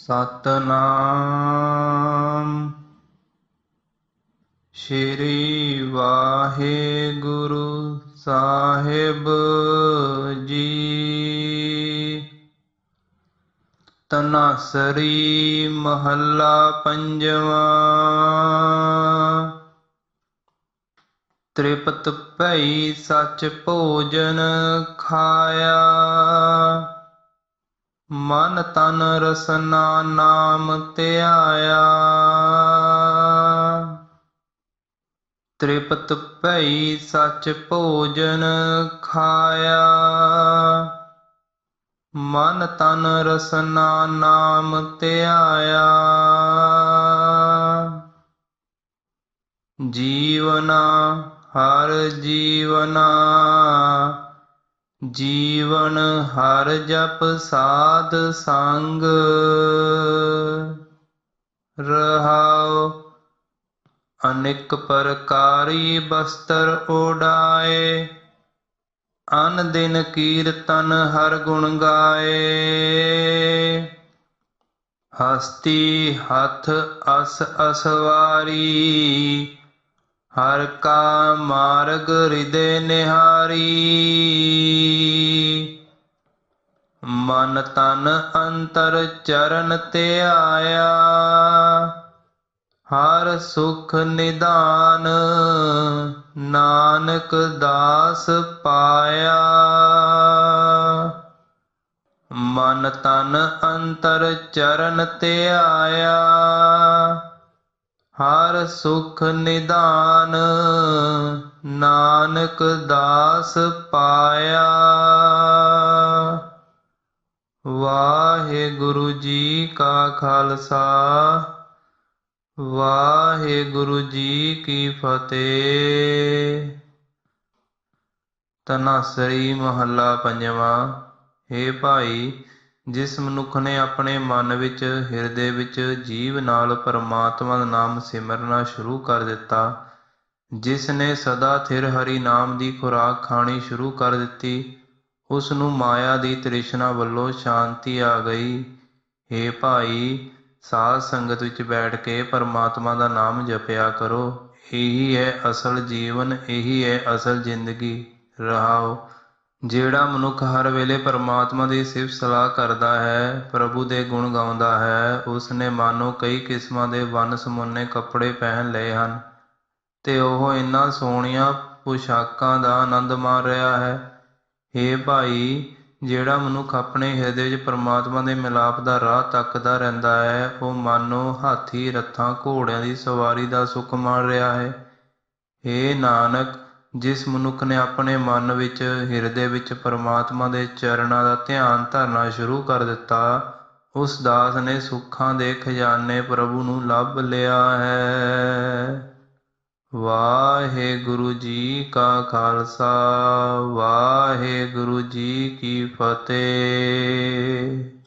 ਸਤਨਾਮ। ਸ਼੍ਰੀ ਵਾਹਿਗੁਰੂ ਸਾਹਿਬ ਜੀ। ਤਨਾਸਰੀ ਮਹੱਲਾ ਪੰਜਵਾਂ। ਤ੍ਰਿਪਤ ਭਈ ਸੱਚ ਭੋਜਨ ਖਾਇਆ। ਮਨ ਤਨ ਰਸਨਾ ਨਾਮ ਧਿਆਇਆ ਤ੍ਰਿਪਤ ਭਈ ਸਚ ਭੋਜਨ ਖਾਇਆ। ਮਨ ਤਨ ਰਸਨਾ ਨਾਮ ਧਿਆਇਆ ਜੀਵਨਾ ਹਰ ਜੀਵਨਾ ਜੀਵਨ ਹਰ ਜਪ ਸਾਧ ਸੰਗ। ਰਹਾਉ ਅਨੇਕ ਪ੍ਰਕਾਰੀ ਬਸਤਰ ਓਡਾਏ ਅਨ ਦਿਨ ਕੀਰਤਨ ਹਰ ਗੁਣ ਗਾਏ। ਹਸਤੀ ਹੱਥ ਅਸ ਅਸਵਾਰੀ। ਹਰ ਕਾ ਮਾਰਗ ਹਿਰਦੇ ਨਿਹਾਰੀ। ਮਨ ਤਨ ਅੰਤਰ ਚਰਨ ਤੇ ਆਇਆ। ਹਰ ਸੁਖ ਨਿਦਾਨ ਨਾਨਕ ਦਾਸ ਪਾਇਆ। ਮਨ ਤਨ ਅੰਤਰ ਚਰਨ ਤੇ ਆਇਆ। ਹਰ ਸੁਖ ਨਿਦਾਨ ਨਾਨਕ ਦਾਸ ਪਾਇਆ। ਵਾਹਿਗੁਰੂ ਜੀ ਕਾ ਖਾਲਸਾ, ਵਾਹਿਗੁਰੂ ਜੀ ਕੀ ਫਤਿਹ। ਤਨਾਸਰੀ ਮਹੱਲਾ ਪੰਜਵਾਂ, ਹੇ ਭਾਈ ਜਿਸ ਮਨੁੱਖ ਨੇ ਆਪਣੇ ਮਨ ਵਿੱਚ, ਹਿਰਦੇ ਵਿੱਚ ਜੀਵ ਨਾਲ ਪਰਮਾਤਮਾ ਦਾ ਨਾਮ ਸਿਮਰਨਾ ਸ਼ੁਰੂ ਕਰ ਦਿੱਤਾ, ਜਿਸ ਨੇ ਸਦਾ ਥਿਰ ਹਰੀ ਨਾਮ ਦੀ ਖੁਰਾਕ ਖਾਣੀ ਸ਼ੁਰੂ ਕਰ ਦਿੱਤੀ, ਉਸ ਨੂੰ ਮਾਇਆ ਦੀ ਤ੍ਰਿਸ਼ਨਾ ਵੱਲੋਂ ਸ਼ਾਂਤੀ ਆ ਗਈ। ਹੇ ਭਾਈ, ਸਾਧ ਸੰਗਤ ਵਿੱਚ ਬੈਠ ਕੇ ਪਰਮਾਤਮਾ ਦਾ ਨਾਮ ਜਪਿਆ ਕਰੋ। ਇਹੀ ਹੈ ਅਸਲ ਜੀਵਨ, ਇਹੀ ਹੈ ਅਸਲ ਜ਼ਿੰਦਗੀ। ਰਹਾਓ। ਜਿਹੜਾ ਮਨੁੱਖ ਹਰ ਵੇਲੇ ਪਰਮਾਤਮਾ ਦੀ ਸਿਫਤ ਸਲਾਹ ਕਰਦਾ ਹੈ, ਪ੍ਰਭੂ ਦੇ ਗੁਣ ਗਾਉਂਦਾ ਹੈ ਉਸ ਨੇ ਮਾਨੋ ਕਈ ਕਿਸਮਾਂ ਦੇ ਵੰਨ ਸਮੁੰਨੇ ਕੱਪੜੇ ਪਹਿਨ ਲਏ ਹਨ ਤੇ ਉਹ ਇਨ੍ਹਾਂ ਸੋਹਣੀਆਂ ਪੁਸ਼ਾਕਾਂ ਦਾ ਆਨੰਦ ਮਾਣ ਰਿਹਾ ਹੈ। ਹੇ ਭਾਈ, ਜਿਹੜਾ ਮਨੁੱਖ ਆਪਣੇ ਹਿਰਦੇ ਵਿੱਚ ਪਰਮਾਤਮਾ ਦੇ ਮਿਲਾਪ ਦਾ ਰਾਹ ਤੱਕਦਾ ਰਹਿੰਦਾ ਹੈ, ਉਹ ਮਾਨੋ ਹਾਥੀ, ਰੱਥਾਂ, ਘੋੜਿਆਂ ਦੀ ਸਵਾਰੀ ਦਾ ਸੁੱਖ ਮਾਣ ਰਿਹਾ ਹੈ। ਹੇ ਨਾਨਕ ਜਿਸ ਮਨੁੱਖ ਨੇ ਆਪਣੇ ਮਨ ਵਿੱਚ ਹਿਰਦੇ ਵਿੱਚ ਪਰਮਾਤਮਾ ਦੇ ਚਰਨਾਂ ਦਾ ਧਿਆਨ ਧਰਨਾ ਸ਼ੁਰੂ ਕਰ ਦਿੱਤਾ, ਉਸ ਦਾਸ ਨੇ ਸੁੱਖਾਂ ਦੇ ਖਜ਼ਾਨੇ ਪ੍ਰਭੂ ਨੂੰ ਲੱਭ ਲਿਆ ਹੈ। ਵਾਹਿਗੁਰੂ ਜੀ ਕਾ ਖਾਲਸਾ, ਵਾਹਿਗੁਰੂ ਜੀ ਕੀ ਫਤਿਹ।